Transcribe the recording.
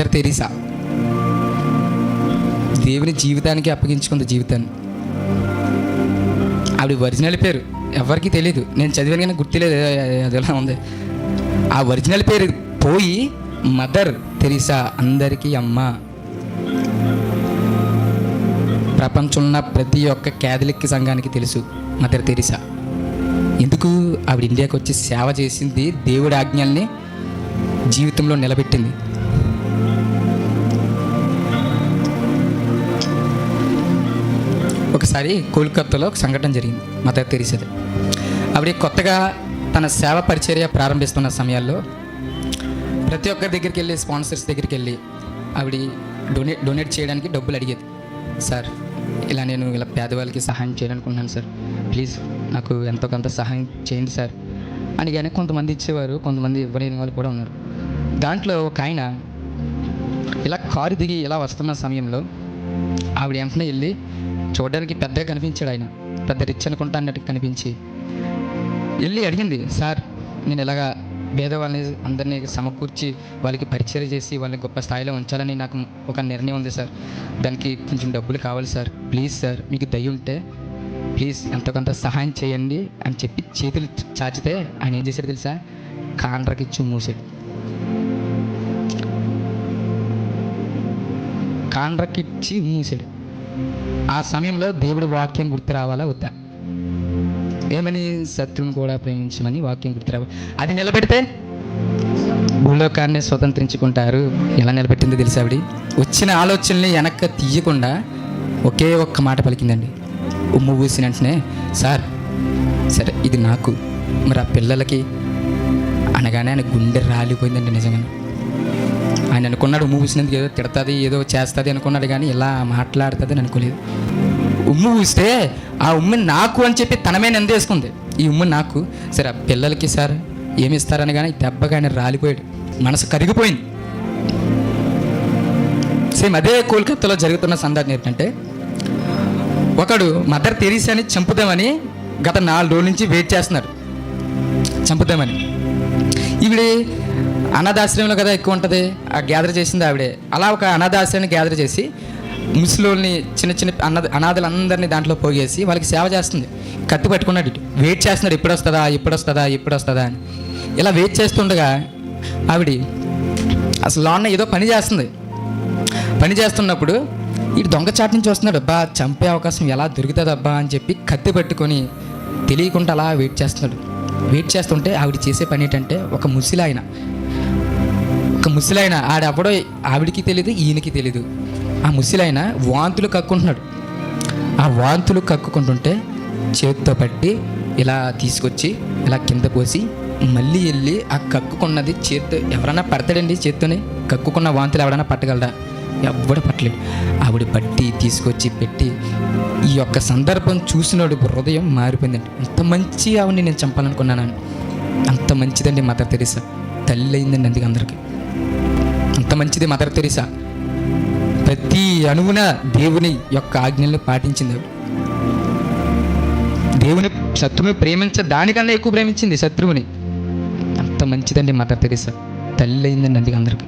Mother Teresa. దేవుని జీవితానికి అప్పగించుకుంది జీవితాన్ని. ఆవిడ ఒరిజినల్ పేరు ఎవరికి తెలియదు నేను చదివాను కానీ గుర్తులేదు అది ఎలా ఉంది? ఆ ఒరిజినల్ పేరు పోయి మదర్ తెరీసా అందరికీ అమ్మ. ప్రపంచంలో ప్రతి ఒక్క క్యాథలిక్ సంఘానికి తెలుసు మదర్ తెరీసా. ఎందుకు? ఆవిడ ఇండియాకి వచ్చి సేవ చేసింది దేవుడి ఆజ్ఞల్ని జీవితంలో నిలబెట్టింది. ఒకసారి కోల్కత్తాలో ఒక సంఘటన జరిగింది మత తెరిసేది ఆవిడ కొత్తగా తన సేవ పరిచర్య ప్రారంభిస్తున్న సమయాల్లో ప్రతి ఒక్కరి దగ్గరికి వెళ్ళి స్పాన్సర్స్ దగ్గరికి వెళ్ళి ఆవిడ డొనేట్ డొనేట్ చేయడానికి డబ్బులు అడిగేది. సార్ ఇలా నేను ఇలా పేదవాళ్ళకి సహాయం చేయాలనుకుంటున్నాను సార్. ప్లీజ్ నాకు ఎంతో కొంత సహాయం చేయండి సార్. అని కానీ కొంతమంది ఇచ్చేవారు కొంతమంది ఇవ్వలేని వాళ్ళు కూడా ఉన్నారు. దాంట్లో ఒక ఆయన ఇలా కారు దిగి ఇలా వస్తున్న సమయంలో ఆవిడ వెంటనే వెళ్ళి చూడడానికి పెద్దగా కనిపించాడు ఆయన. పెద్ద రిచ్ అనుకుంటా అన్నట్టు కనిపించి వెళ్ళి అడిగింది సార్ నేను ఇలాగా పేదవాళ్ళని అందరినీ సమకూర్చి వాళ్ళకి పరిచయం చేసి వాళ్ళని గొప్ప స్థాయిలో ఉంచాలని నాకు ఒక నిర్ణయం ఉంది సార్. దానికి కొంచెం డబ్బులు కావాలి సార్. ప్లీజ్ సార్ మీకు దయ ఉంటే ప్లీజ్ ఎంతో కొంత సహాయం చేయండి అని చెప్పి చేతులు చాచితే ఆయన ఏం చేశాడు తెలుసా? కాండ్రకి ఇచ్చి మూసాడు. కాండ్రకిచ్చి మూసాడు. ఆ సమయంలో దేవుడి వాక్యం గుర్తు రావాలా వద్దా? ఏమని శత్రువుని కూడా ప్రేమించమని వాక్యం గుర్తు రావాలి అది నిలబెడితే భూలోకాన్ని స్వతంత్రించుకుంటారు. ఎలా నిలబెట్టిందో తెలుసా ఆవిడ? వచ్చిన ఆలోచనల్ని వెనక్కి తీయకుండా ఒకే ఒక్క మాట పలికిందండి. ఉమ్ము పూసిన వెంటనే సార్ సరే ఇది నాకు. మరి ఆ పిల్లలకి అనగానే ఆయన గుండె రాలిపోయిందండి నిజంగా ఆయన అనుకున్నాడు ఉమ్ము ఏదో తిడుతుంది ఏదో చేస్తుంది అనుకున్నాడు కానీ ఇలా మాట్లాడుతుంది అని అనుకోలేదు. ఉమ్ము ఊస్తే ఆ ఉమ్మి నాకు అని చెప్పి తనమే నిందేసుకుంది ఈ ఉమ్మ నాకు సరే ఆ పిల్లలకి సార్ ఏమి ఇస్తారని కానీ దెబ్బగా ఆయన రాలిపోయాడు. మనసు కరిగిపోయింది. సేమ్ అదే కోల్కత్తాలో జరుగుతున్న సందర్భం ఏంటంటే ఒకడు మదర్ తెరీసాని చంపుదామని గత నాలుగు రోజుల నుంచి వెయిట్ చేస్తున్నాడు చంపుదామని. ఈవిడ అనాథాశ్రయంలో కదా ఎక్కువ ఉంటుంది. ఆ గ్యాదర్ చేసింది ఆవిడే. అలా ఒక అనాథాశ్రయాన్ని గ్యాదర్ చేసి ముసలోల్ని చిన్న చిన్న అనాథ అనాథలందరినీ దాంట్లో పోగేసి వాళ్ళకి సేవ చేస్తుంది. కత్తి పట్టుకున్నాడు ఇటు. వెయిట్ చేస్తున్నాడు ఎప్పుడు వస్తుందా ఎప్పుడు వస్తుందా ఎప్పుడు వస్తుందా అని. ఇలా వెయిట్ చేస్తుండగా ఆవిడ అసలు లోన్న ఏదో పని చేస్తుంది. పని చేస్తున్నప్పుడు ఇటు దొంగచాటు నుంచి వస్తున్నాడు. అబ్బా చంపే అవకాశం ఎలా దొరుకుతుంది అబ్బా అని చెప్పి కత్తి పట్టుకొని తెలియకుండా అలా వెయిట్ చేస్తున్నాడు. వెయిట్ చేస్తుంటే ఆవిడ చేసే పని ఏంటంటే ఒక ముసిలాయన. ఒక ముసలాయన ఆడెవడో ఆవిడికి తెలియదు ఈయనకి తెలియదు ఆ ముసిలాయన వాంతులు కక్కుంటున్నాడు ఆ వాంతులు కక్కుకుంటుంటే చేతితో పట్టి ఇలా తీసుకొచ్చి ఇలా కింద పోసి మళ్ళీ వెళ్ళి ఆ కక్కుకున్నది చేత్తో ఎవరైనా పడతాడండి చేత్తోనే? కక్కుకున్న వాంతులు ఎవరైనా పట్టగలరా? ఎవ్వడు పట్టలేడు. ఆవిడ పట్టి తీసుకొచ్చి పెట్టి ఈ యొక్క సందర్భం చూసినోడు హృదయం మారిపోయిందండి. అంత మంచి ఆవిడని నేను చంపాలనుకున్నాను. అంత మంచిదండి మదర్ తెరీసా. తల్లి అయిందండి అందుకే అందరికీ. అంత మంచిది మదర్ తెరిసా. ప్రతి అణువున దేవుని యొక్క ఆజ్ఞలను పాటించింది ఆవిడ. దేవుని శత్రువుని ప్రేమించ దానికన్నా ఎక్కువ ప్రేమించింది శత్రువుని. అంత మంచిదండి మదర్ తెరిసా. తల్లి అయిందండి అందుకే అందరికీ.